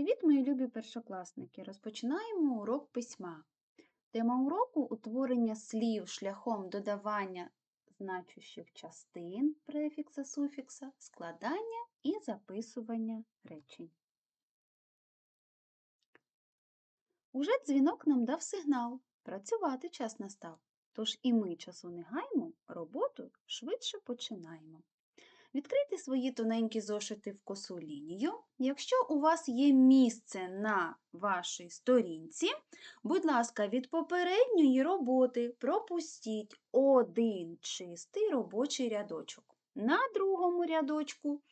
Привіт, мої любі першокласники! Розпочинаємо урок письма. Тема уроку утворення слів шляхом додавання значущих частин префікса, суфікса, складання і записування речень. Уже дзвінок нам дав сигнал. Працювати час настав. Тож і ми часу не гаймо, роботу швидше починаємо. Відкрийте свої тоненькі зошити в косу лінію. Якщо у вас є місце на вашій сторінці, будь ласка, від попередньої роботи пропустіть один чистий робочий рядочок. На другому рядочку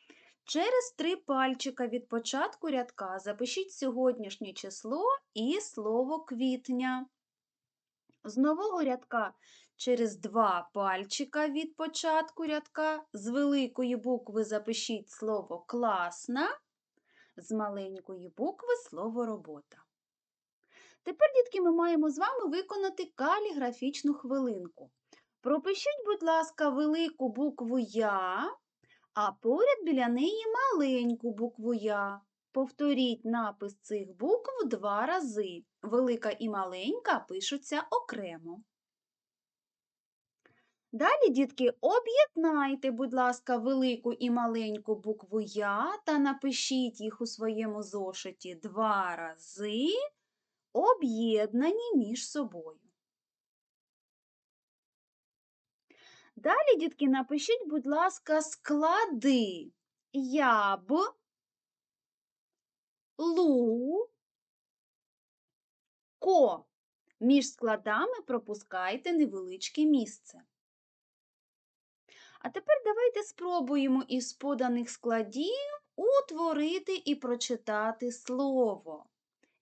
через три пальчика від початку рядка запишіть сьогоднішнє число і слово квітня. З нового рядка через два пальчика від початку рядка з великої букви запишіть слово класна, з маленької букви слово робота. Тепер, дітки, ми маємо з вами виконати каліграфічну хвилинку. Пропишіть, будь ласка, велику букву Я, а поряд біля неї маленьку букву Я. Повторіть напис цих букв два рази. Велика і маленька пишуться окремо. Далі, дітки, об'єднайте, будь ласка, велику і маленьку букву Я та напишіть їх у своєму зошиті два рази, об'єднані між собою. Далі, дітки, напишіть, будь ласка, склади яб, лу, ко. Між складами пропускайте невеличке місце. А тепер давайте спробуємо із поданих складів утворити і прочитати слово.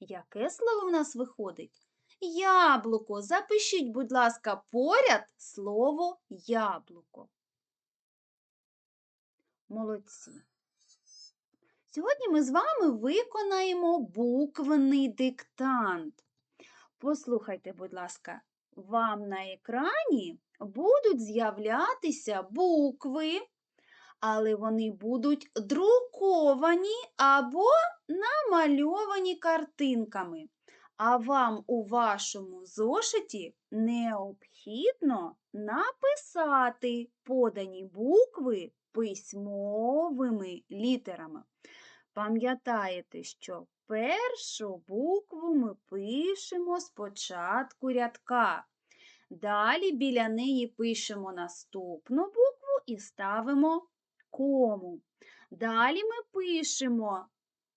Яке слово в нас виходить? Яблуко. Запишіть, будь ласка, поряд слово яблуко. Молодці. Сьогодні ми з вами виконаємо буквений диктант. Послухайте, будь ласка, вам на екрані будуть з'являтися букви, але вони будуть друковані або намальовані картинками. А вам у вашому зошиті необхідно написати подані букви письмовими літерами. Пам'ятаєте, що першу букву ми пишемо спочатку рядка. Далі біля неї пишемо наступну букву і ставимо кому. Далі ми пишемо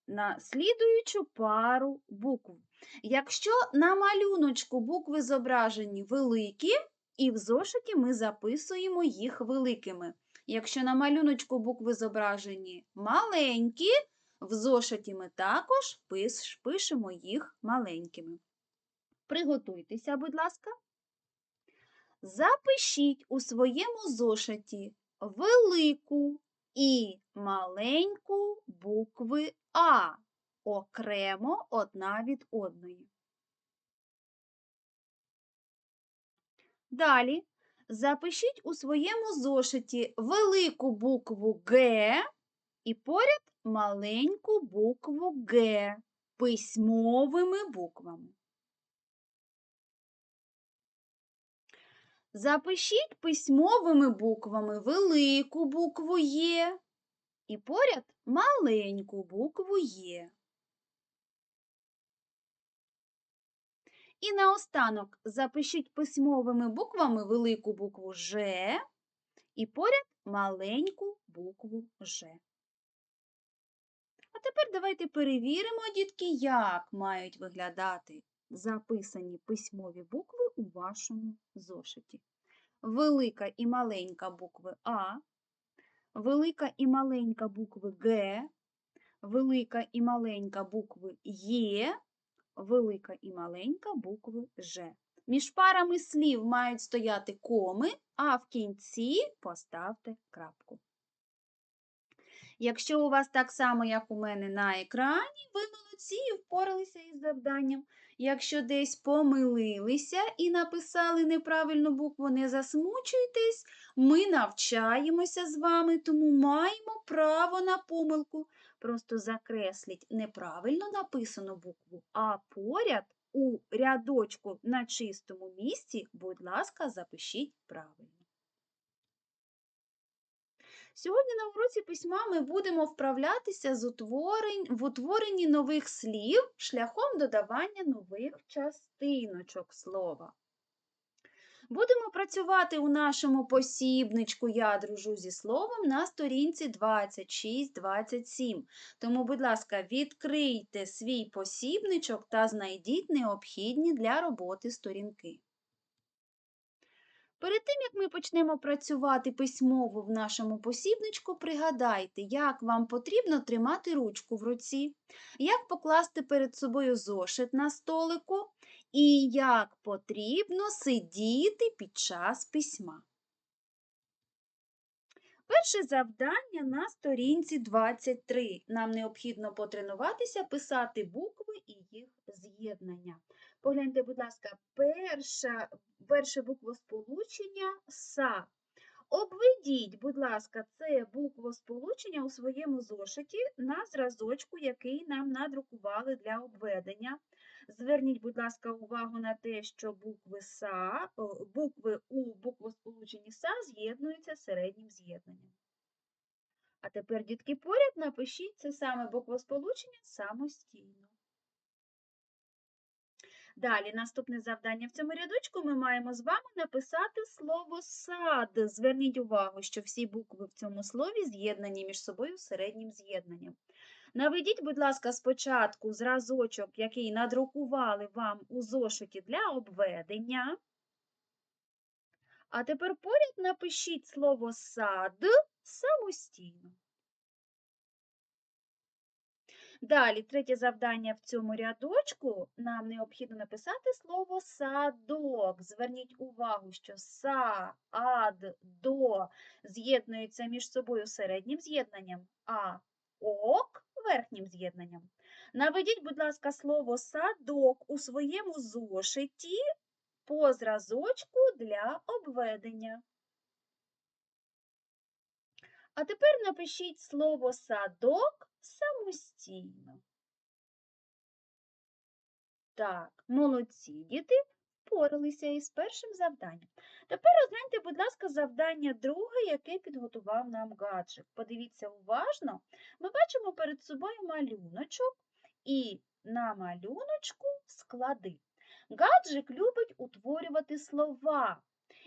на слідуючу пару букв. Якщо на малюночку букви зображені великі, і в зошиті ми записуємо їх великими. Якщо на малюночку букви зображені маленькі, в зошиті ми також пишемо їх маленькими. Приготуйтеся, будь ласка. Запишіть у своєму зошиті велику і маленьку букви А окремо одна від одної. Далі запишіть у своєму зошиті велику букву Г і поряд маленьку букву Г письмовими буквами. Запишіть письмовими буквами велику букву Є і поряд маленьку букву Є. І наостанок запишіть письмовими буквами велику букву Ж і поряд маленьку букву Ж. Тепер давайте перевіримо, дітки, як мають виглядати записані письмові букви у вашому зошиті. Велика і маленька букви А, велика і маленька букви Г, велика і маленька букви Є, велика і маленька букви Ж. Між парами слів мають стояти коми, а в кінці поставте крапку. Якщо у вас так само, як у мене на екрані, ви молодці і впоралися із завданням. Якщо десь помилилися і написали неправильну букву, не засмучуйтесь, ми навчаємося з вами, тому маємо право на помилку. Просто закресліть неправильно написану букву, а поряд у рядочку на чистому місці, будь ласка, запишіть правильно. Сьогодні на уроці письма ми будемо вправлятися з утворень, в утворенні нових слів шляхом додавання нових частиночок слова. Будемо працювати у нашому посібничку Я дружу зі словом на сторінці 26-27. Тому, будь ласка, відкрийте свій посібничок та знайдіть необхідні для роботи сторінки. Перед тим, як ми почнемо працювати письмово в нашому посібничку, пригадайте, як вам потрібно тримати ручку в руці, як покласти перед собою зошит на столику і як потрібно сидіти під час письма. Перше завдання на сторінці 23. Нам необхідно потренуватися писати букви і їх з'єднання. Погляньте, будь ласка, перша, перше буквосполучення СА. Обведіть, будь ласка, це буквосполучення у своєму зошиті на зразочку, який нам надрукували для обведення. Зверніть, будь ласка, увагу на те, що букви СА, букви у буквосполученні СА з'єднуються середнім з'єднанням. А тепер, дітки, поряд напишіть це саме буквосполучення самостійно. Далі, наступне завдання в цьому рядочку ми маємо з вами написати слово сад. Зверніть увагу, що всі букви в цьому слові з'єднані між собою середнім з'єднанням. Наведіть, будь ласка, спочатку зразочок, який надрукували вам у зошиті для обведення. А тепер поряд напишіть слово сад самостійно. Далі, третє завдання в цьому рядочку нам необхідно написати слово садок. Зверніть увагу, що са, ад, до з'єднуються між собою середнім з'єднанням, а ок верхнім з'єднанням. Наведіть, будь ласка, слово садок у своєму зошиті по зразочку для обведення. А тепер напишіть слово садок самостійно. Так, молодці діти впоралися із першим завданням. Тепер розгляньте, будь ласка, завдання друге, яке підготував нам гаджик. Подивіться уважно. Ми бачимо перед собою малюночок і на малюночку склади. Гаджик любить утворювати слова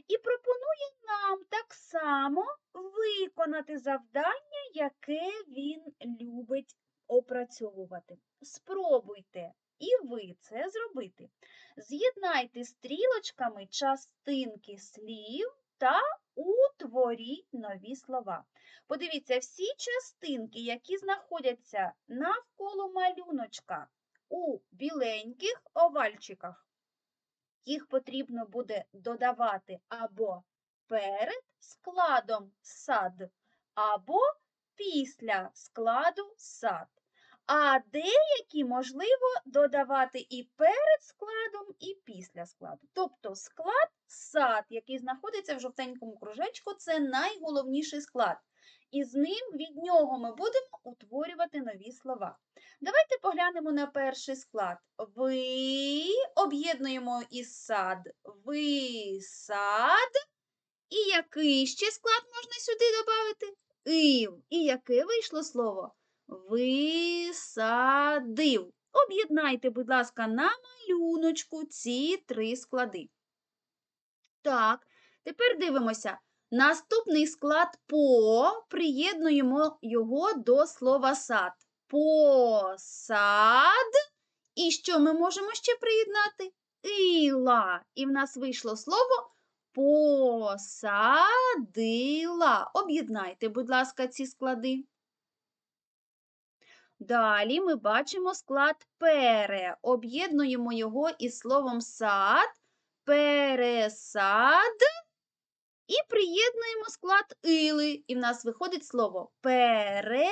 і пропонує нам так само виконати завдання, яке він любить опрацьовувати. Спробуйте і ви це зробити. З'єднайте стрілочками частинки слів та утворіть нові слова. Подивіться, всі частинки, які знаходяться навколо малюночка у біленьких овальчиках, їх потрібно буде додавати або перед складом сад, або після складу сад. А деякі можливо додавати і перед складом, і після складу. Тобто склад сад, який знаходиться в жовтенькому кружечку, це найголовніший склад. І з ним від нього ми будемо утворювати нові слова. Давайте поглянемо на перший склад. Ви об'єднуємо із сад. Ви сад. І який ще склад можна сюди додати? Ив. І яке вийшло слово? Висадив. Об'єднайте, будь ласка, на малюночку ці три склади. Так, тепер дивимося. Наступний склад по приєднуємо його до слова сад. Посад. І що ми можемо ще приєднати? Іла. І в нас вийшло слово посадила. Об'єднайте, будь ласка, ці склади. Далі ми бачимо склад пере. Об'єднуємо його із словом сад, пересад і приєднуємо склад или. І в нас виходить слово пересадили.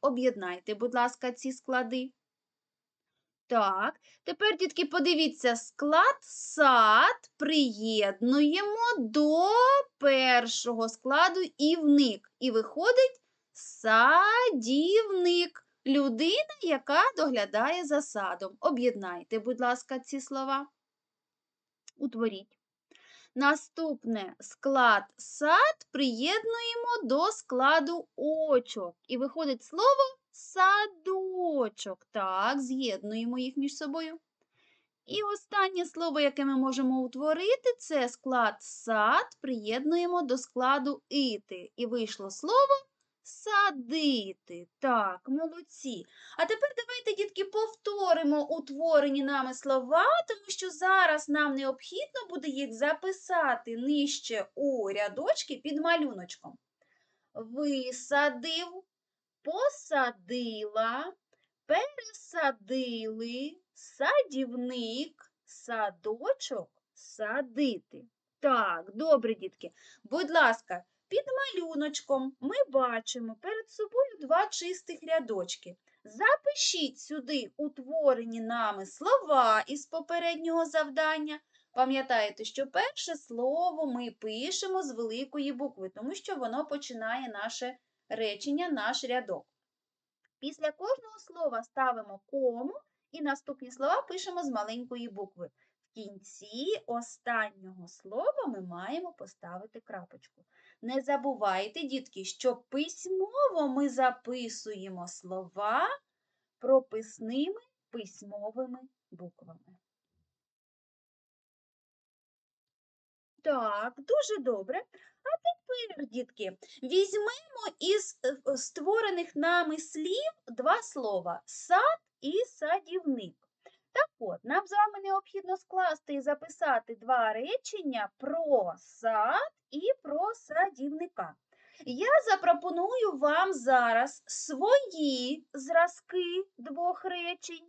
Об'єднайте, будь ласка, ці склади. Так, тепер, дітки, подивіться, склад сад приєднуємо до першого складу івник. І виходить Садівник. Людина, яка доглядає за садом. Об'єднайте, будь ласка, ці слова. Утворіть. Наступне склад сад приєднуємо до складу очок. І виходить слово садочок. Так, з'єднуємо їх між собою. І останнє слово, яке ми можемо утворити, це склад сад приєднуємо до складу ити. І вийшло слово садити. Так, молодці. А тепер давайте, дітки, повторимо утворені нами слова, тому що зараз нам необхідно буде їх записати нижче у рядочки під малюночком. Висадив, посадила, пересадили, садівник, садочок, садити. Так, добре, дітки. Будь ласка, під малюночком ми бачимо перед собою два чистих рядочки. Запишіть сюди утворені нами слова із попереднього завдання. Пам'ятаєте, що перше слово ми пишемо з великої букви, тому що воно починає наше речення, наш рядок. Після кожного слова ставимо кому і наступні слова пишемо з маленької букви. В кінці останнього слова ми маємо поставити крапочку. Не забувайте, дітки, що письмово ми записуємо слова прописними письмовими буквами. Так, дуже добре. А тепер, дітки, візьмемо із е, створених нами слів два слова сад і садівник. Так от, нам з вами необхідно скласти і записати два речення про сад і про садівника. Я запропоную вам зараз свої зразки двох речень.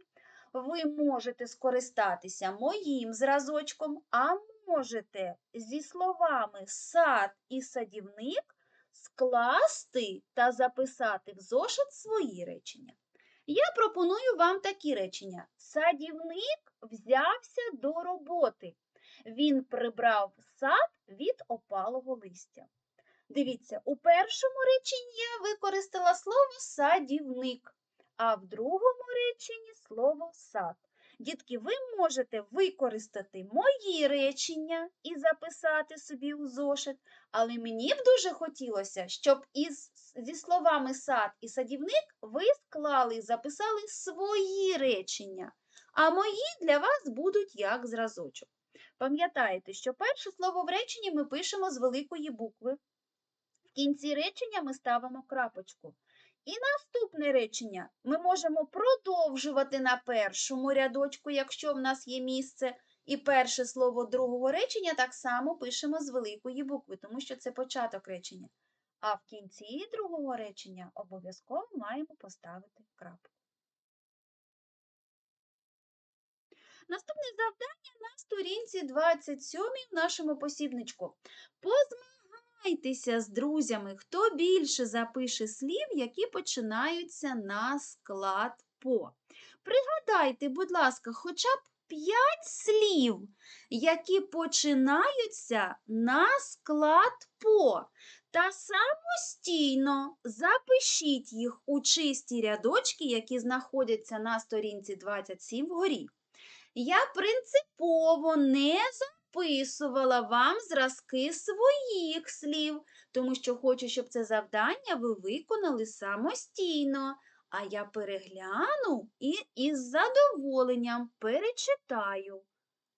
Ви можете скористатися моїм зразочком, а можете зі словами сад і садівник скласти та записати в зошит свої речення. Я пропоную вам такі речення. Садівник взявся до роботи. Він прибрав сад від опалого листя. Дивіться, у першому реченні я використала слово садівник, а в другому реченні слово сад. Дітки, ви можете використати мої речення і записати собі у зошит, але мені б дуже хотілося, щоб із, зі словами сад і садівник ви склали і записали свої речення, а мої для вас будуть як зразочок. Пам'ятаєте, що перше слово в реченні ми пишемо з великої букви. В кінці речення ми ставимо крапочку. І наступне речення ми можемо продовжувати на першому рядочку, якщо в нас є місце. І перше слово другого речення так само пишемо з великої букви, тому що це початок речення. А в кінці другого речення обов'язково маємо поставити крапку. Наступне завдання на сторінці 27 в нашому посібничку. Позмагайтеся з друзями, хто більше запише слів, які починаються на склад по. Пригадайте, будь ласка, хоча б 5 слів, які починаються на склад по. Та самостійно запишіть їх у чисті рядочки, які знаходяться на сторінці 27 вгорі. Я принципово не записувала вам зразки своїх слів, тому що хочу, щоб це завдання ви виконали самостійно. А я перегляну і із задоволенням перечитаю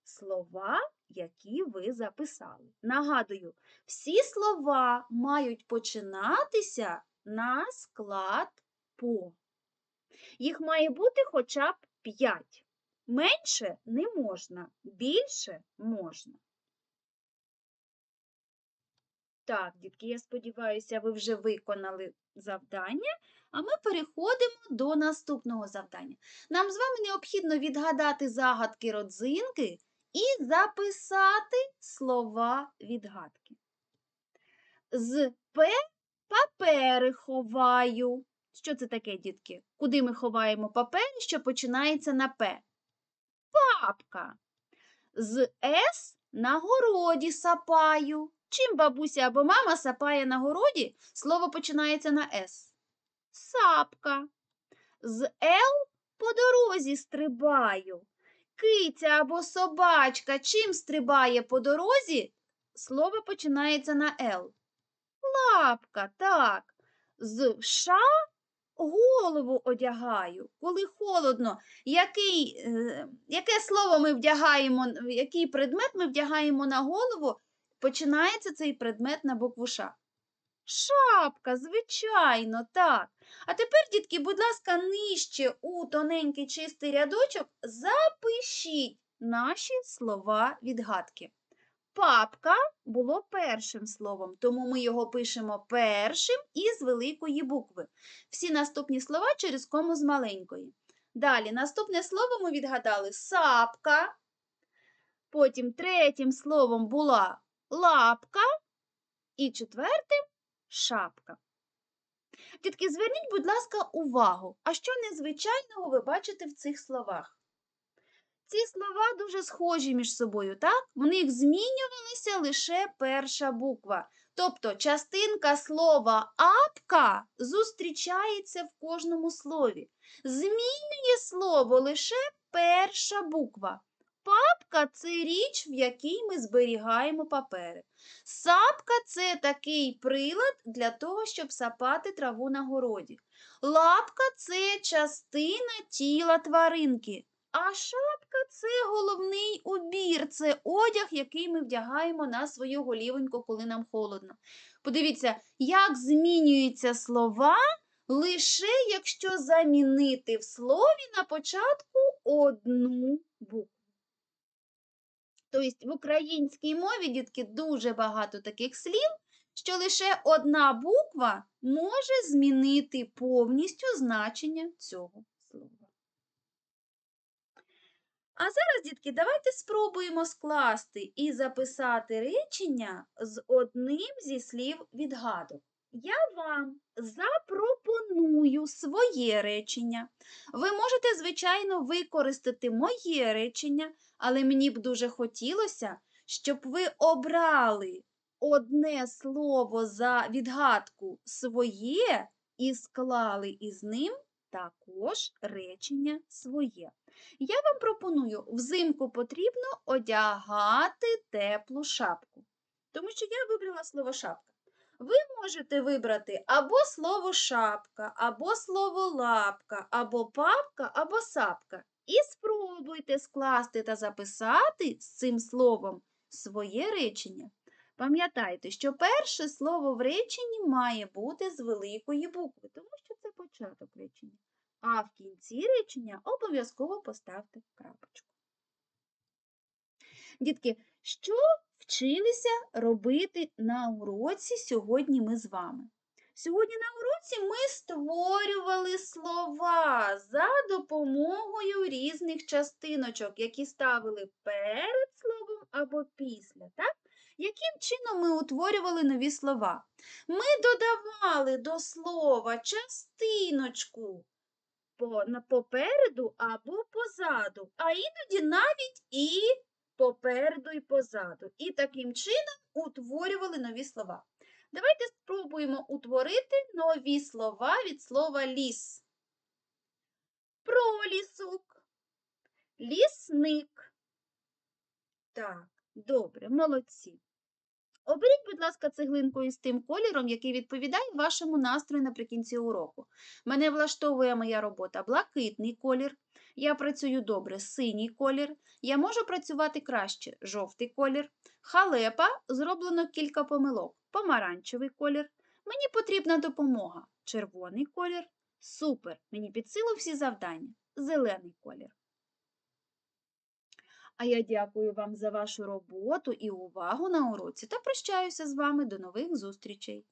слова, які ви записали. Нагадую, всі слова мають починатися на склад по. Їх має бути хоча б 5. Менше не можна, більше можна. Так, дітки, я сподіваюся, ви вже виконали завдання, а ми переходимо до наступного завдання. Нам з вами необхідно відгадати загадки родзинки і записати слова відгадки. З П папери ховаю. Що це таке, дітки? Куди ми ховаємо папери, що починається на П? Папка. З С на городі сапаю. Чим бабуся або мама сапає на городі, слово починається на С. сапка. З Л по дорозі стрибаю. Киця або собачка чим стрибає по дорозі? Слово починається на Л. Лапка, так. З ша голову одягаю. Коли холодно, який, е, яке слово ми вдягаємо, який предмет ми вдягаємо на голову, починається цей предмет на букву Ш. Шапка, звичайно, так. А тепер, дітки, будь ласка, нижче у тоненький чистий рядочок запишіть наші слова відгадки. Папка було першим словом, тому ми його пишемо першим із великої букви. Всі наступні слова через кому з маленької. Далі, наступне слово ми відгадали сапка. Потім третім словом була лапка. І четвертим шапка. Дітки, зверніть, будь ласка, увагу, а що незвичайного ви бачите в цих словах? Ці слова дуже схожі між собою, так? В них змінювалася лише перша буква. Тобто частинка слова апка зустрічається в кожному слові. Змінює слово лише перша буква. Папка це річ, в якій ми зберігаємо папери. Сапка це такий прилад для того, щоб сапати траву на городі. Лапка це частина тіла тваринки. А шапка це головний убір, це одяг, який ми вдягаємо на свою голівоньку, коли нам холодно. Подивіться, як змінюються слова лише якщо замінити в слові на початку одну букву. Тобто в українській мові, дітки, дуже багато таких слів, що лише одна буква може змінити повністю значення цього слова. А зараз, дітки, давайте спробуємо скласти і записати речення з одним зі слів відгадок. Я вам запропоную своє речення. Ви можете, звичайно, використати моє речення, але мені б дуже хотілося, щоб ви обрали одне слово за відгадку своє і склали із ним також речення своє. Я вам пропоную взимку потрібно одягати теплу шапку, тому що я вибрала слово шапка. Ви можете вибрати або слово шапка, або слово лапка, або папка, або сапка. І спробуйте скласти та записати з цим словом своє речення. Пам'ятайте, що перше слово в реченні має бути з великої букви, тому що це початок речення. А в кінці речення обов'язково поставте крапочку. Дітки, що вчилися робити на уроці сьогодні ми з вами? Сьогодні на уроці ми створювали слова за допомогою різних частиночок, які ставили перед словом або після. Так? Яким чином ми утворювали нові слова? Ми додавали до слова частиночку по- попереду або позаду, а іноді навіть і попереду і позаду. І таким чином утворювали нові слова. Давайте спробуємо утворити нові слова від слова ліс. Пролісок, лісник. Так, добре, молодці. Оберіть, будь ласка, цеглинку із тим кольором, який відповідає вашому настрою наприкінці уроку. Мене влаштовує моя робота блакитний колір. Я працюю добре синій колір. Я можу працювати краще жовтий колір. Халепа зроблено кілька помилок. Помаранчевий колір. Мені потрібна допомога. Червоний колір. Супер! Мені під силу всі завдання. Зелений колір. А я дякую вам за вашу роботу і увагу на уроці та прощаюся з вами до нових зустрічей.